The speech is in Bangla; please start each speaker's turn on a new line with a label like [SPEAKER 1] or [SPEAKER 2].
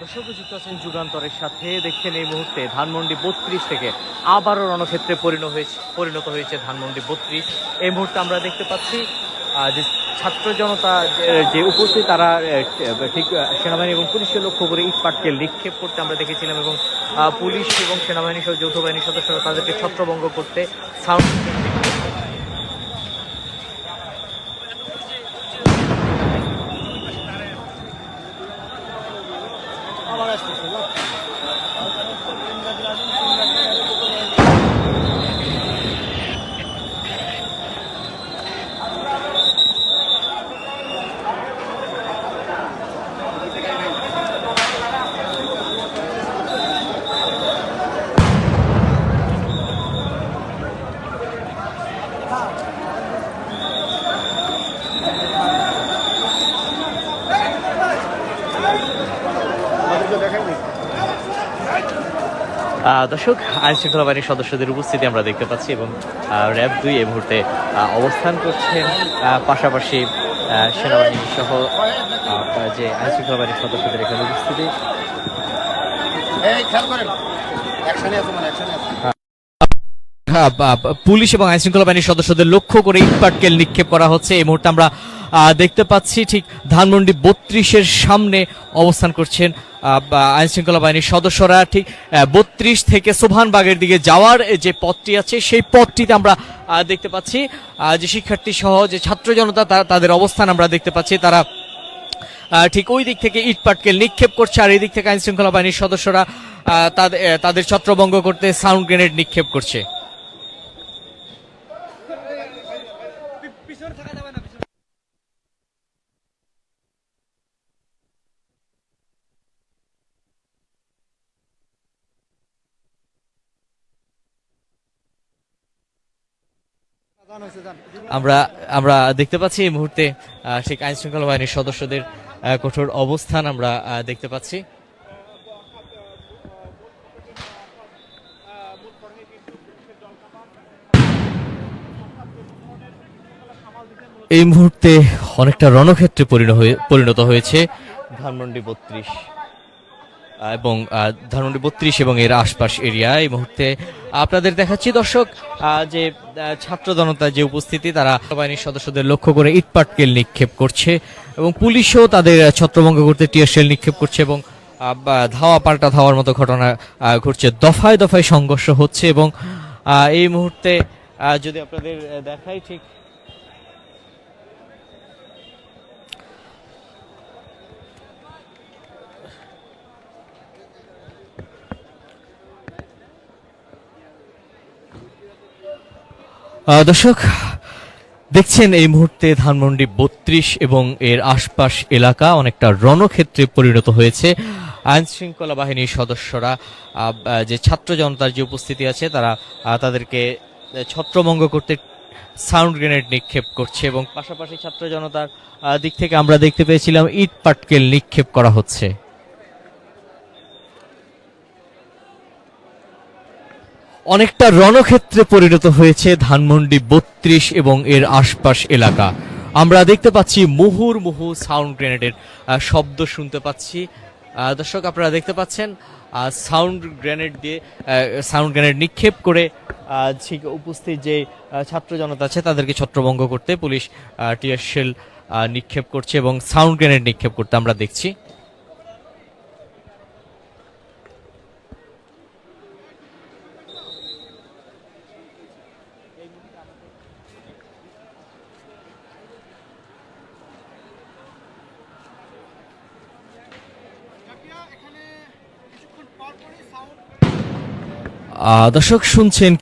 [SPEAKER 1] দর্শক যুক্ত আছেন যুগান্তরের সাথে দেখছেন এই মুহূর্তে ধানমন্ডি বত্রিশ থেকে আবারও রণক্ষেত্রে পরিণত হয়েছে পরিণত হয়েছে ধানমন্ডি বত্রিশ। এই মুহূর্তে আমরা দেখতে পাচ্ছি যে ছাত্র জনতা যে- উপস্থিত, তারা ঠিক সেনাবাহিনী এবং পুলিশকে লক্ষ্য করে ইট পাটকেল নিক্ষেপ করতে আমরা দেখেছিলাম এবং পুলিশ এবং সেনাবাহিনী সহ যৌথ বাহিনীর সদস্যরা তাদেরকে ছত্রভঙ্গ করতে সাউন্ড দর্শক আইন শৃঙ্খলা বাহিনীর সদস্যদের উপস্থিতি আমরা দেখতে পাচ্ছি এবং র্যাব দুই এই মুহূর্তে অবস্থান করছেন। পাশাপাশি সেনাবাহিনী সহ যে আইন শৃঙ্খলা বাহিনীর সদস্যদের এখানে উপস্থিতি। পুলিশ এবং আইন শৃঙ্খলা বাহিনীর সদস্যদের লক্ষ্য করে ইট পাটকেল নিক্ষেপ করা হচ্ছে। এই মুহূর্তে আমরা দেখতে পাচ্ছি ঠিক ধানমন্ডি বত্রিশের সামনে অবস্থান করছেন আইন শৃঙ্খলা বাহিনীর সদস্যরা। ঠিক বত্রিশ থেকে সোভানবাগের দিকে যাওয়ার যে পথটি আছে, সেই পথটিতে আমরা দেখতে পাচ্ছি যে শিক্ষার্থী সহ যে ছাত্র জনতা তাদের অবস্থান আমরা দেখতে পাচ্ছি। তারা ঠিক ওই দিক থেকে ইট পাটকেল নিক্ষেপ করছে আর এই দিক থেকে আইন শৃঙ্খলা বাহিনীর সদস্যরা তাদের তাদের ছত্রভঙ্গ করতে সাউন্ড গ্রেনেড নিক্ষেপ করছে। আমরা আমরা দেখতে পাচ্ছি এই মুহূর্তে ঠিক আইন শৃঙ্খলা বাহিনীর সদস্যদের কঠোর অবস্থান আমরা দেখতে পাচ্ছি। এই মুহূর্তে অনেকটা রণক্ষেত্রে পরিণত হয়ে, পরিণত হয়েছে ধানমন্ডি বত্রিশ। এবং ধানমন্ডি বত্রিশ এবং এর আশপাশ এরিয়া। এই মুহূর্তে আপনাদের দেখাচ্ছি দর্শক যে ছাত্র জনতা যে উপস্থিতি, তারা বাহিনীর সদস্যদের লক্ষ্য করে ইটপাটকেল নিক্ষেপ করছে এবং পুলিশও তাদের ছত্রভঙ্গ করতে টিয়ারশেল নিক্ষেপ করছে এবং ধাওয়া পাল্টা ধাওয়ার মতো ঘটনা ঘটছে। দফায় দফায় সংঘর্ষ হচ্ছে এবং এই মুহূর্তে যদি আপনাদের দেখাই ঠিক দর্শক, দেখছেন এই মুহূর্তে ধানমন্ডি বত্রিশ এবং এর আশপাশ এলাকা অনেকটা রণক্ষেত্রে পরিণত হয়েছে। আইন শৃঙ্খলা বাহিনীর সদস্যরা যে ছাত্র জনতার যে উপস্থিতি আছে, তারা তাদেরকে ছত্রভঙ্গ করতে সাউন্ড গ্রেনেড নিক্ষেপ করছে এবং পাশাপাশি ছাত্র জনতার দিক থেকে আমরা দেখতে পেয়েছিলাম ইট পাটকেল নিক্ষেপ করা হচ্ছে। অনেকটা রণক্ষেত্রে পরিণত হয়েছে ধানমন্ডি বত্রিশ এবং এর আশপাশ এলাকা। আমরা দেখতে পাচ্ছি মুহুর্মুহু সাউন্ড গ্রেনেডের শব্দ শুনতে পাচ্ছি। দর্শক, আপনারা দেখতে পাচ্ছেন সাউন্ড গ্রেনেড দিয়ে সাউন্ড গ্রেনেড নিক্ষেপ করে উপস্থিত যে ছাত্র জনতা আছে, তাদেরকে ছত্রভঙ্গ করতে পুলিশ টিয়ার শেল নিক্ষেপ করছে এবং সাউন্ড গ্রেনেড নিক্ষেপ করতে আমরা দেখছি। দর্শক শুনছেন